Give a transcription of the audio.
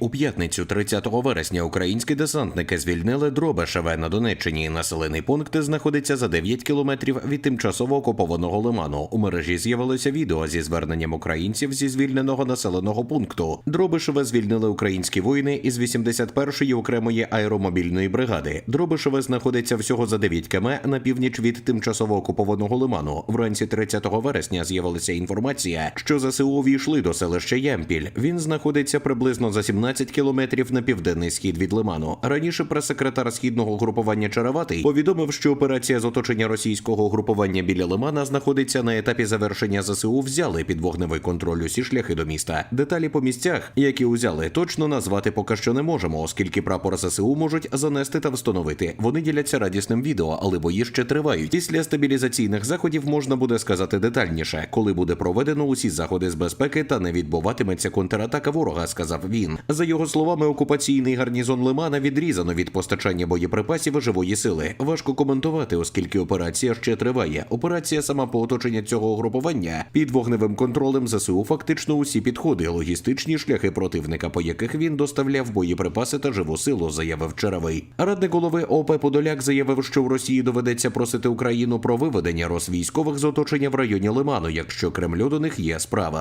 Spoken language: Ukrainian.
У п'ятницю, 30 вересня, українські десантники звільнили Дробешеве на Донеччині. Населений пункт знаходиться за 9 кілометрів від тимчасово окупованого лиману. У мережі з'явилося відео зі зверненням українців зі звільненого населеного пункту. Дробишеве звільнили українські воїни із 81-ї окремої аеромобільної бригади. Дробишеве знаходиться всього за 9 км на північ від тимчасово окупованого лиману. Вранці 30 вересня з'явилася інформація, що ЗСУ увійшли до селища Ямпіль. Він знаходиться приблизно за 17 кілометрів на південний схід від лиману. Раніше прес-секретар східного групування Чараватий повідомив, що операція з оточення російського групування біля лимана знаходиться на етапі завершення. ЗСУ взяли під вогневий контроль усі шляхи до міста. Деталі по місцях, які узяли, точно назвати поки що не можемо, оскільки прапор ЗСУ можуть занести та встановити. Вони діляться радісним відео, але бої ще тривають. Після стабілізаційних заходів можна буде сказати детальніше, коли буде проведено усі заходи з безпеки та не відбуватиметься контратака ворога, сказав він. За його словами, окупаційний гарнізон Лимана відрізано від постачання боєприпасів і живої сили. Важко коментувати, оскільки операція ще триває. Операція сама по оточенню цього угрупування під вогневим контролем ЗСУ фактично усі підходи, логістичні шляхи противника, по яких він доставляв боєприпаси та живу силу, заявив Черевий. Радник голови ОП Подоляк заявив, що в Росії доведеться просити Україну про виведення розвійськових з оточення в районі Лиману, якщо Кремлю до них є справа.